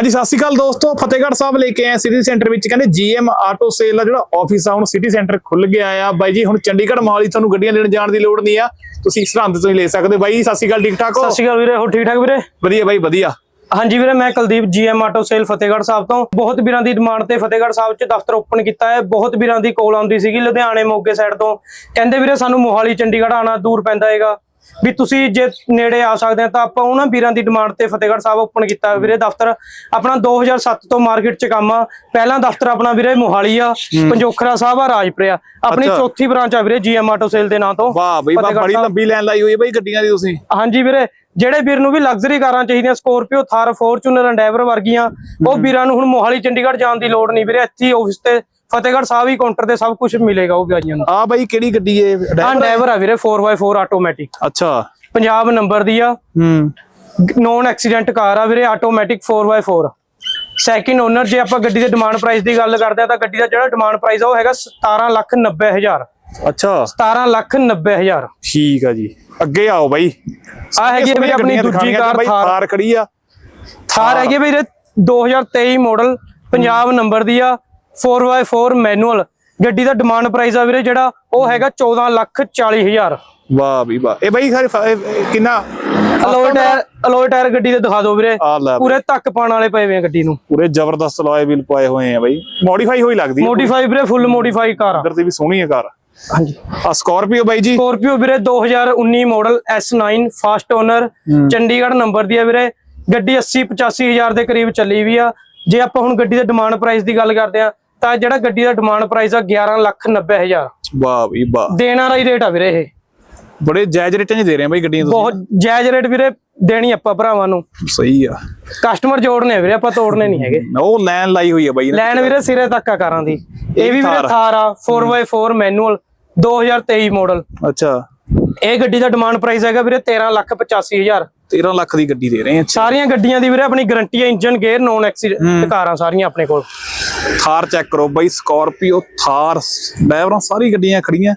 ਹਾਂਜੀ ਸਤਿ ਸ਼੍ਰੀ ਅਕਾਲ ਦੋਸਤੋ। ਫਤਿਹਗੜ੍ਹ ਸਾਹਿਬ ਲੈ ਕੇ ਆਏ ਸਿਟੀ ਸੈਂਟਰ ਵਿੱਚ। ਕਹਿੰਦੇ ਜੀਐਮ ਆਟੋ ਸੇਲ ਦਾ ਜਿਹੜਾ ਆਫਿਸ ਆ ਹੁਣ ਸਿਟੀ ਸੈਂਟਰ ਖੁੱਲ ਗਿਆ ਆ। ਬਾਈ ਜੀ ਹੁਣ ਚੰਡੀਗੜ੍ਹ ਮੋਹਾਲੀ ਤੁਹਾਨੂੰ ਗੱਡੀਆਂ ਲੈਣ ਜਾਣ ਦੀ ਲੋੜ ਨਹੀਂ ਆ। ਤੁਸੀਂ ਸਰਹੰਦ ਤੋਂ ਹੀ ਲੈ ਸਕਦੇ। ਬਾਈ ਜੀ, ਸਤਿ ਸ਼੍ਰੀ ਅਕਾਲ ਠੀਕ ਠਾਕ ਹੋ? ਸਤਿ ਸ਼੍ਰੀ ਅਕਾਲ ਵੀਰੇ ਹੋ ਠੀਕ ਠਾਕ ਵੀਰੇ? ਵਧੀਆ ਬਾਈ ਵਧੀਆ। ਹਾਂਜੀ ਵੀਰੇ ਮੈਂ Kuldeep GM auto sale Fatehgarh Sahib ਤੋਂ। ਬਹੁਤ ਵੀਰਾਂ ਦੀ ਡਿਮਾਂਡ ਤੇ ਫਤਿਹਗੜ੍ਹ ਸਾਹਿਬ 'ਚ ਦਫ਼ਤਰ ਓਪਨ ਕੀਤਾ ਹੈ। ਬਹੁਤ ਵੀਰਾਂ ਦੀ ਕੋਲ ਆਉਂਦੀ ਸੀਗੀ ਲੁਧਿਆਣੇ ਮੋਗੇ ਸਾਈਡ ਤੋਂ। ਕਹਿੰਦੇ ਵੀਰੇ ਸਾਨੂੰ ਮੋਹਾਲੀ ਚੰਡੀਗੜ੍ਹ ਆਣਾ ਦੂਰ ਪੈਂਦਾ ਹੈਗਾ। ਵੀ ਤੁਸੀਂ ਜੇ ਨੇੜੇ ਆ ਸਕਦੇ ਆ ਤਾਂ ਆਪਾਂ ਉਹਨਾਂ ਵੀਰਾਂ ਦੀ ਡਿਮਾਂਡ ਤੇ ਫਤਿਹਗੜ੍ਹ ਸਾਹਿਬ ਓਪਨ ਕੀਤਾ ਵੀਰੇ ਦਫ਼ਤਰ। ਆਪਣਾ 2007 ਤੋਂ ਮਾਰਕੀਟ 'ਚ ਕੰਮ ਆ। ਪਹਿਲਾ ਦਫ਼ਤਰ ਆਪਣਾ ਵੀਰੇ ਮੋਹਾਲੀ ਆ ਪੰਜੋਖਰਾ ਸਾਹਿਬ ਆ ਰਾਜਪੁਰੇ ਆ। ਆਪਣੀ। ਚੌਥੀ ਬ੍ਰਾਂਚ ਆ ਵੀਰੇ ਜੀਐਮ ਆਟੋ ਸੇਲ ਦੇ ਨਾਂ ਤੋਂ। ਵਾਹ ਬਈ ਬੜੀ। ਲੰਬੀ ਲਾਈਨ ਲਾਈ ਹੋਈ ਹੈ ਬਾਈ ਗੱਡੀਆਂ ਦੀ ਤੁਸੀਂ। ਹਾਂਜੀ ਵੀਰੇ ਜਿਹੜੇ ਵੀਰ ਨੂੰ ਵੀ ਲਗਜ਼ਰੀ ਕਾਰਾਂ ਚਾਹੀਦੀਆਂ ਸਕੋਰਪੀਓ ਥਾਰ ਫੋਰਚੂਨਰ ਐਂਡੈਵਰ ਵਰਗੀਆਂ ਉਹ ਵੀਰਾਂ ਨੂੰ ਹੁਣ ਮੋਹਾਲੀ ਚੰਡੀਗੜ੍ਹ ਜਾਣ ਦੀ ਲੋੜ ਨਹੀਂ ਵੀਰੇ। ਇੱਥੇ ਆਫਿਸ ਤੇ ਫਤਿਹਗੜ੍ਹ ਸਾਹਿਬ ਹੀ ਕਾਊਂਟਰ ਤੇ ਸਭ ਕੁਝ ਮਿਲੇਗਾ ਉਹ ਭਾਈਆਂ ਨੂੰ। ਆ ਬਾਈ ਕਿਹੜੀ ਗੱਡੀ ਹੈ ਹਾਂ ਐਂਡੈਵਰ ਆ ਵੀਰੇ 4x4 ਆਟੋਮੈਟਿਕ ਅੱਛਾ। ਪੰਜਾਬ ਨੰਬਰ ਦੀ ਆ। ਹੂੰ। ਨੋਨ ਐਕਸੀਡੈਂਟ ਕਾਰ ਆ ਵੀਰੇ ਆਟੋਮੈਟਿਕ 4x4 ਸੈਕਿੰਡ ਓਨਰ ਜੇ ਆਪਾਂ ਗੱਡੀ ਦੇ ਡਿਮਾਂਡ ਪ੍ਰਾਈਸ ਦੀ ਗੱਲ ਕਰਦੇ ਆ ਤਾਂ ਗੱਡੀ ਦਾ ਜਿਹੜਾ ਡਿਮਾਂਡ ਪ੍ਰਾਈਸ ਆ ਉਹ ਹੈਗਾ 17 ਲੱਖ 90 ਹਜ਼ਾਰ। ਅੱਛਾ। 17 ਲੱਖ 90 ਹਜ਼ਾਰ। ਠੀਕ ਆ ਜੀ। ਅੱਗੇ ਆਓ ਬਾਈ। ਆ ਹੈਗੀ ਵੀਰੇ ਆਪਣੀ ਦੂਜੀ ਕਾਰ ਥਾਰ। ਖੜੀ ਆ। ਥਾਰ ਹੈਗੀ ਵੀਰੇ 2023 ਮਾਡਲ ਪੰਜਾਬ ਨੰਬਰ ਦੀ ਆ। 4x4 manual. ਗੱਡੀ ਦਾ ਡਿਮਾਂਡ ਪ੍ਰਾਈਸ ਆ ਵੀਰੇ ਜਿਹੜਾ ਉਹ ਹੈਗਾ 14 ਲੱਖ 40 ਹਜ਼ਾਰ। ਵਾਹ ਵੀ ਵਾਹ। ਇਹ ਬਾਈ ਸਾਰੇ ਕਿੰਨਾ? ਅਲੋਏ ਟਾਇਰ ਅਲੋਏ ਟਾਇਰ ਗੱਡੀ ਦੇ ਦਿਖਾ ਦਿਓ ਵੀਰੇ। ਪੂਰੇ ਤੱਕ ਪਾਣ ਵਾਲੇ ਪਏ ਹੋਏ ਗੱਡੀ ਨੂੰ। ਪੂਰੇ ਜ਼ਬਰਦਸਤ ਲੋਏ ਵੀਲ ਪਾਏ ਹੋਏ ਆ ਬਾਈ। ਮੋਡੀਫਾਈ ਹੋਈ ਲੱਗਦੀ ਹੈ ਮੋਡੀਫਾਈ ਵੀਰੇ ਫੁੱਲ ਮੋਡੀਫਾਈ ਕਾਰ ਆ। ਅੰਦਰ ਤੇ ਵੀ ਸੋਹਣੀ ਹੈ ਕਾਰ। ਹਾਂਜੀ। ਆ ਸਕਾਰਪੀਓ ਬਾਈ ਜੀ। ਸਕੋਰਪੀਓ ਵੀਰੇ 2019 model S9 first owner Chandigarh number ਦੀ ਆ ਵੀਰੇ। ਗੱਡੀ 80 85 ਹਜ਼ਾਰ ਦੇ ਕਰੀਬ ਚੱਲੀ ਵੀ ਆ। ਜੇ ਆਪਾਂ ਹੁਣ ਗੱਡੀ ਦੇ ਡਿਮਾਂਡ ਪ੍ਰਾਈਸ ਦੀ ਗੱਲ ਕਰਦੇ ਆ ਤਾਂ ਜਿਹੜਾ ਗੱਡੀ ਦਾ ਡਿਮਾਂਡ ਪ੍ਰਾਈਸ ਆ 11 ਲੱਖ 90 ਹਜ਼ਾਰ। ਵਾਹ ਵੀ ਵਾਹ। ਦੇਣ ਵਾਲਾ ਹੀ ਰੇਟ ਆ ਵੀਰੇ ਇਹ। ਬੜੇ ਜਾਇਜ਼ ਰੇਟਾਂ 'ਚ ਦੇ ਰਹੇ ਆ ਬਾਈ ਗੱਡੀਆਂ ਬਹੁਤ ਜਾਇਜ਼ ਰੇਟ ਵੀਰੇ ਦੇਣੀ ਆਪਾਂ ਭਰਾਵਾਂ ਨੂੰ। ਤੁਸੀਂ ਸਹੀ ਆ। ਕਸਟਮਰ ਜੋੜਨੇ ਆ ਵੀਰੇ ਆਪਾਂ ਤੋੜਨੇ ਨਹੀਂ ਹੈਗੇ। ਉਹ ਲਾਈਨ ਲਾਈ ਹੋਈ ਆ ਬਾਈ ਨੇ। ਲੈਣ ਵੀਰੇ ਸਿਰੇ ਤੱਕ ਆ ਕਾਰਾਂ ਦੀ। ਇਹ ਵੀ ਵੀਰੇ। ਥਾਰ ਆ। 4x4 ਮੈਨੂਅਲ 2023 ਮਾਡਲ ਅੱਛਾ। ਇਹ ਗੱਡੀ ਦਾ ਡਿਮਾਂਡ ਪ੍ਰਾਈਸ ਹੈਗਾ ਵੀਰੇ 13 ਲੱਖ 85 ਹਜ਼ਾਰ। 13 ਲੱਖ ਦੀ ਗੱਡੀ ਦੇ ਰਹੇ ਆ ਸਾਰੀਆਂ ਗੱਡੀਆਂ ਦੀ ਵੀਰੇ ਆਪਣੀ ਗਾਰੰਟੀ ਹੈ ਇੰਜਨ ਗੇਅਰ ਨੋਨ ਐਕਸੀਡੈਂਟ ਕਾਰਾਂ ਸਾਰੀਆਂ ਆਪਣੇ ਕੋਲ। ਥਾਰ ਚੈੱਕ ਕਰੋ ਬਾਈ ਸਕਾਰਪੀਓ ਥਾਰ ਡਰਾਈਵਰਾਂ ਸਾਰੀ ਗੱਡੀਆਂ ਖੜੀਆਂ।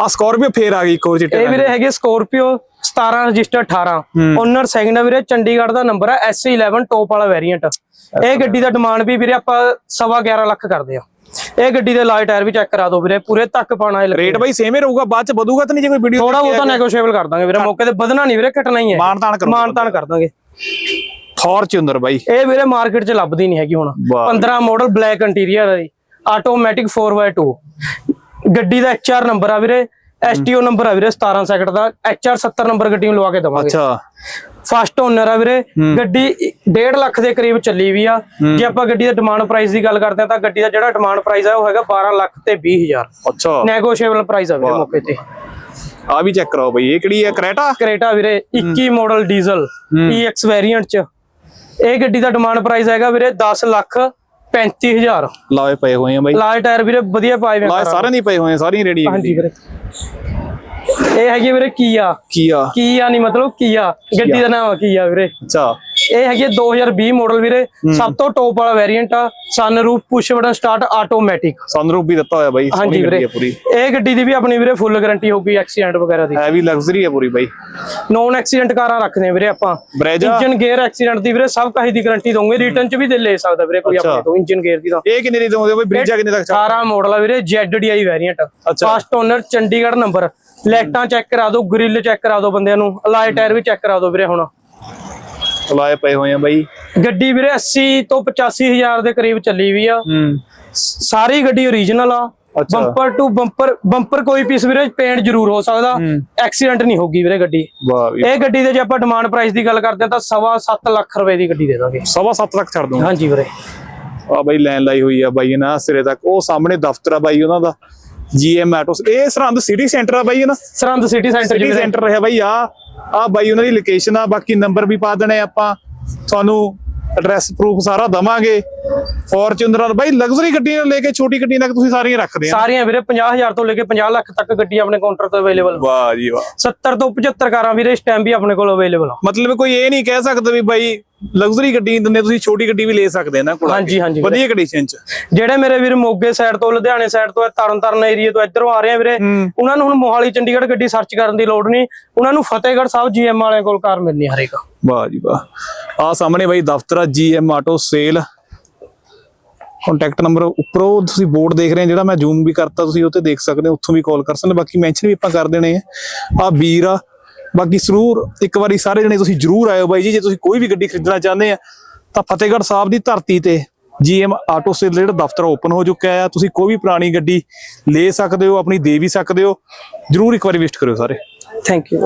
ਆ ਸਕਾਰਪੀਓ ਫੇਰ ਆ ਗਈ ਇੱਕ ਹੋਰ ਚਿੱਟੇ ਇਹ ਵੀਰੇ ਹੈਗੇ ਸਕੋਰਪੀਓ 17 ਰਜਿਸਟਰ 18 ਓਨਰ ਸੈਕਿੰਡ ਵੀਰੇ ਚੰਡੀਗੜ੍ਹ ਦਾ ਨੰਬਰ ਹੈ S11 ਟੌਪ ਵਾਲਾ ਵੇਰੀਐਂਟ ਇਹ ਗੱਡੀ ਦਾ ਡਿਮਾਂਡ ਵੀ ਵੀਰੇ ਆਪਾਂ ਸਵਾ 11 ਲੱਖ ਕਰਦੇ ਆ ਇਹ ਗੱਡੀ ਦੇ ਲਾਈਟ ਟਾਇਰ ਵੀ ਚੈੱਕ ਕਰਾ ਦਿਓ ਵੀਰੇ ਪੂਰੇ ਤੱਕ ਪਾਣਾ ਇਹ ਰੇਟ ਬਾਈ ਸੇਮ ਹੀ ਰਹੂਗਾ ਬਾਅਦ ਚ ਵਧੂਗਾ ਤਾਂ ਨਹੀਂ ਜੇ ਕੋਈ ਵੀਡੀਓ ਥੋੜਾ ਬਹੁਤਾ ਨੈਗੋਸ਼ੀਏਬਲ ਕਰ ਦਾਂਗੇ ਵੀਰੇ ਮੌਕੇ ਤੇ ਵਧਣਾ ਨਹੀਂ ਵੀਰੇ ਘਟਣਾ ਹੀ ਹੈ। ਮਾਨਤਾਨ ਕਰੋ। ਮਾਨਤਾਨ ਕਰ ਦਾਂਗੇ। ਫੋਰਚੂਨਰ ਬਾਈ। ਇਹ ਵੀਰੇ ਮਾਰਕੀਟ 'ਚ ਲੱਭਦੀ ਨਹੀਂ ਹੈਗੀ ਹੁਣ। ਵਾਹ। 15 ਮਾਡਲ ਬਲੈਕ ਇੰਟੀਰੀਅਰ ਹੈ ਜੀ। ਆਟੋਮੈਟਿਕ 4x2 ਗੱਡੀ ਦਾ HR ਨੰਬਰ ਆ ਵੀਰੇ। STO ਨੰਬਰ ਆ ਵੀਰੇ 17 ਸੈਕਟਰ ਦਾ। HR 70 ਨੰਬਰ ਗੱਡੀ ਨੂੰ ਲਵਾ ਕੇ ਦਵਾਂਗੇ। ਅੱਛਾ। ਫਸਟ ਓਨਰ ਆ ਵੀਰੇ। ਗੱਡੀ 1.5 ਲੱਖ ਦੇ ਕਰੀਬ ਚੱਲੀ ਵੀ ਆ। ਜੇ ਆਪਾਂ ਗੱਡੀ ਦਾ ਡਿਮਾਂਡ ਪ੍ਰਾਈਸ ਦੀ ਗੱਲ ਕਰਦੇ ਆ ਤਾਂ ਗੱਡੀ ਦਾ ਜਿਹੜਾ ਡਿਮਾਂਡ ਪ੍ਰਾਈਸ ਆ ਉਹ ਹੈਗਾ 12 ਲੱਖ ਤੇ 20000 ਅੱਛਾ। ਨੈਗੋਸ਼ੀਏਬਲ ਪ੍ਰਾਈਸ ਆ ਵੀਰੇ ਮੌਕੇ ਤੇ। ਆ ਵੀ ਚੈੱਕ ਕਰੋ ਬਾਈ ਇਹ ਕਿਹੜੀ ਹੈ? ਕਰੇਟਾ ਕਰੇਟਾ ਵੀਰੇ 21 ਮਾਡਲ ਡੀਜ਼ਲ EX ਵੇਰੀਐਂਟ ਚ। ਇਹ ਗੱਡੀ ਦਾ ਡਿਮਾਂਡ ਪ੍ਰਾਈਸ ਹੈਗਾ ਵੀਰੇ 10 ਲੱਖ 35000 ਲਾਏ ਪਏ ਹੋਏ ਆ ਬਾਈ। ਲਾਏ ਟਾਇਰ ਵੀਰੇ ਵਧੀਆ ਪਾਏ ਹੋਏ ਲਾਏ ਆ ਸਾਰਿਆਂ ਦੀ ਪਏ ਹੋਏ ਆ ਸਾਰੀਆਂ ਰੇੜੀ ਹਾਂਜੀ ਵੀਰੇ। ਇਹ ਹੈਗੀ ਵੀਰੇ ਕੀਆ। ਕੀ ਆ ਕੀਆ ਨਹੀਂ ਮਤਲਬ ਕੀਆ। ਗੱਡੀ ਦਾ ਨਾਮ ਆ ਕੀਆ ਵੀਰੇ। ਅੱਛਾ। ਇਹ ਹੈਗੀ ਹੈ 2020 ਮਾਡਲ ਵੀਰੇ। ਸਭ ਤੋਂ ਟੌਪ ਵਾਲਾ ਵੇਰੀਐਂਟ ਆ sunroof push button start automatic sunroof ਵੀ ਦਿੱਤਾ ਹੋਇਆ ਬਾਈ ਹਾਂਜੀ ਸੋਹਣੀ ਗੱਡੀ ਵੀਰੇ। ਹੈ ਪੂਰੀ। ਇਹ ਗੱਡੀ ਦੀ ਵੀ ਆਪਣੀ ਵੀਰੇ ਫੁੱਲ ਗਾਰੰਟੀ ਹੋਊਗੀ ਐਕਸੀਡੈਂਟ ਵਗੈਰਾ ਦੀ। ਹੈ ਵੀ ਲਗਜ਼ਰੀ ਹੈ ਪੂਰੀ ਬਾਈ। ਨੋਨ ਐਕਸੀਡੈਂਟ ਕਾਰਾਂ ਰੱਖਦੇ ਆ ਵੀਰੇ ਆਪਾਂ। ਇੰਜਨ ਗੇਅਰ ਐਕਸੀਡੈਂਟ ਦੀ ਵੀਰੇ ਸਭ ਕਾਹੀ ਦੀ ਗਾਰੰਟੀ ਦਊਂਗੇ। ਰਿਟਰਨ ਚ ਵੀ ਦੇ ਲੈ ਸਕਦਾ ਵੀਰੇ ਕੋਈ। ਆਪਣੇ ਤੋਂ ਇੰਜਨ ਗੇਅਰ ਦੀ ਤਾਂ। ਇਹ ਕਿੰਨੇ ਦੀ ਦੋਗੇ ਬਾਈ? ਬ੍ਰਿਜਾ ਕਿੰਨੇ ਤੱਕ ਚੱਲ 18 ਮਾਡਲ ਆ ਵੀਰੇ ZDI variant. First owner Chandigarh number ਲਾਈਟਾਂ ਚੈੱਕ ਕਰਾ ਦਿਓ ਗ੍ਰਿਲ ਚੈੱਕ ਕਰਾ ਦਿਓ ਬੰਦਿਆਂ ਨੂੰ। ਅਲਾਈ ਟਾਇਰ ਵੀ ਚੈੱਕ ਕਰਾ ਦਿਓ ਵੀਰੇ ਹੁਣ। ਲਾਏ ਪਏ ਹੋਏ ਆ ਬਾਈ। ਗੱਡੀ ਵੀਰੇ 80 ਤੋਂ 85 ਹਜ਼ਾਰ ਦੇ ਕਰੀਬ ਚੱਲੀ ਵੀ ਆ। ਸਾਰੀ ਗੱਡੀ ਓਰੀਜਨਲ ਆ। ਬੰਪਰ ਟੂ ਬੰਪਰ ਬੰਪਰ ਕੋਈ ਪੀਸ ਵੀਰੇ ਪੇਂਟ ਜ਼ਰੂਰ ਹੋ ਸਕਦਾ। ਐਕਸੀਡੈਂਟ ਨਹੀਂ ਹੋਗੀ ਵੀਰੇ ਗੱਡੀ। ਇਹ ਗੱਡੀ ਦੇ ਜੇ ਆਪਾਂ ਡਿਮਾਂਡ ਪ੍ਰਾਈਸ ਦੀ ਗੱਲ ਕਰਦੇ ਹਾਂ ਤਾਂ ਸਵਾ 7 ਲੱਖ ਰੁਪਏ ਦੀ ਗੱਡੀ ਦੇ ਦਾਂਗੇ। ਸਵਾ ਸੱਤ ਤੱਕ ਛੱਡ ਦੂੰਗਾ ਹਾਂਜੀ ਵੀਰੇ। ਆ ਬਾਈ ਲਾਈਨ ਲਾਈ ਹੋਈ ਆ ਬਾਈ ਨਾ ਸਿਰੇ ਤੱਕ। ਉਹ ਸਾਹਮਣੇ ਦਫ਼ਤਰ ਆ ਬਾਈ ਉਹਨਾਂ ਦਾ। ਜੀਐਮ ਆਟੋਸ ਇਹ ਸਰਹੰਦ ਸਿਟੀ ਸੈਂਟਰ ਆ ਬਾਈ ਨਾ? Sirhind city centre city centre ਰਿਹਾ ਬਾਈ। ਆ ਆ ਬਾਈ ਉਹਨਾਂ ਦੀ ਲੋਕੇਸ਼ਨ ਆ। ਬਾਕੀ ਨੰਬਰ ਵੀ ਪਾ ਦੇਣੇ ਆਪਾਂ। ਤੁਹਾਨੂੰ ਐਡਰੈਸ ਪ੍ਰੂਫ ਸਾਰਾ ਦਵਾਂਗੇ। ਫੋਰਚੂਨਰ ਬਾਈ ਲਗਜ਼ਰੀ ਗੱਡੀਆਂ ਲੈ ਕੇ ਛੋਟੀ ਗੱਡੀਆਂ ਤੱਕ ਤੁਸੀਂ ਸਾਰੀਆਂ ਰੱਖਦੇ ਆ। ਸਾਰੀਆਂ ਵੀਰੇ 50000 ਤੋਂ ਲੈ ਕੇ 50 ਲੱਖ ਤੱਕ ਗੱਡੀ ਆਪਣੇ ਕਾਊਂਟਰ ਤੇ ਅਵੇਲੇਬਲ ਵਾਹ ਜੀ ਵਾਹ। 70 ਤੋਂ 75 ਕਾਰਾਂ ਵੀਰੇ ਇਸ ਟਾਈਮ ਵੀ ਆਪਣੇ ਕੋਲ ਅਵੇਲੇਬਲ ਆ। ਮਤਲਬ ਕੋਈ ਇਹ ਨਹੀਂ ਕਹਿ ਸਕਦਾ ਵੀ ਬਾਈ ਲਗਜ਼ਰੀ ਗੱਡੀ ਦਿੰਦੇ ਤੁਸੀਂ ਛੋਟੀ ਗੱਡੀ ਵੀ ਲੈ ਸਕਦੇ ਇਹਨਾਂ ਕੋਲ। ਹਾਂਜੀ, ਹਾਂਜੀ। ਵਧੀਆ ਕੰਡੀਸ਼ਨ ਚ। ਜਿਹੜੇ ਮੇਰੇ ਵੀਰ ਮੋਗੇ ਸਾਈਡ ਤੋਂ ਲੁਧਿਆਣੇ ਸਾਈਡ ਤੋਂ ਤਰਨਤਾਰਨ ਏਰੀਆ ਤੋਂ ਇੱਧਰੋਂ ਆ ਰਹੇ ਆ ਵੀਰੇ। ਉਹਨਾਂ ਨੂੰ ਹੁਣ ਮੋਹਾਲੀ ਚੰਡੀਗੜ੍ਹ ਗੱਡੀ ਸਰਚ ਕਰਨ ਦੀ ਲੋੜ ਨਹੀਂ। ਉਹਨਾਂ ਨੂੰ ਫਤਿਹਗੜ੍ਹ ਸਾਹਿਬ ਜੀਐਮ ਵਾਲਿਆਂ ਕੋਲ ਕਾਰ ਮਿਲਣੀ ਹਰੇਕ। ਵਾਹ ਜੀ ਵਾਹ। ਆ ਸਾਹਮਣੇ ਬਾਈ ਦਫ਼ਤਰ ਆ GM auto sale contact number ਉੱਪਰੋਂ ਤੁਸੀਂ ਬੋਰਡ ਦੇਖ ਰਹੇ ਜਿਹੜਾ ਮੈਂ ਜ਼ੂਮ ਵੀ ਕਰਤਾ, ਤੁਸੀਂ ਉੱਥੇ ਦੇਖ ਸਕਦੇ ਹੋ, ਉੱਥੋਂ ਵੀ ਕਾਲ ਕਰ ਸਕਦੇ ਬਾਕੀ ਮੈਂਸ਼ਨ ਵੀ ਆਪਾਂ ਕਰ ਦੇਣੇ ਆ। ਆ ਵੀਰ ਆ, ਬਾਕੀ ਸਰੂਰ ਇੱਕ ਵਾਰੀ ਸਾਰੇ ਜਣੇ ਤੁਸੀਂ ਜ਼ਰੂਰ ਆਇਓ ਬਾਈ ਜੀ, ਜੇ ਤੁਸੀਂ ਕੋਈ ਵੀ ਗੱਡੀ ਖਰੀਦਣਾ ਚਾਹੁੰਦੇ ਆ, ਤਾਂ ਫਤਿਹਗੜ੍ਹ ਸਾਹਿਬ ਦੀ ਧਰਤੀ ਤੇ ਜੀਐਮ ਆਟੋ ਸੇਲ ਜਿਹੜਾ ਦਫ਼ਤਰ ਓਪਨ ਹੋ ਚੁੱਕਿਆ ਆ, ਤੁਸੀਂ ਕੋਈ ਵੀ ਪੁਰਾਣੀ ਗੱਡੀ ਲੈ ਸਕਦੇ ਹੋ, ਆਪਣੀ ਦੇ ਵੀ ਸਕਦੇ ਹੋ। ਜ਼ਰੂਰ ਇੱਕ ਵਾਰੀ ਵਿਜ਼ਿਟ ਕਰਿਓ ਸਾਰੇ। Thank you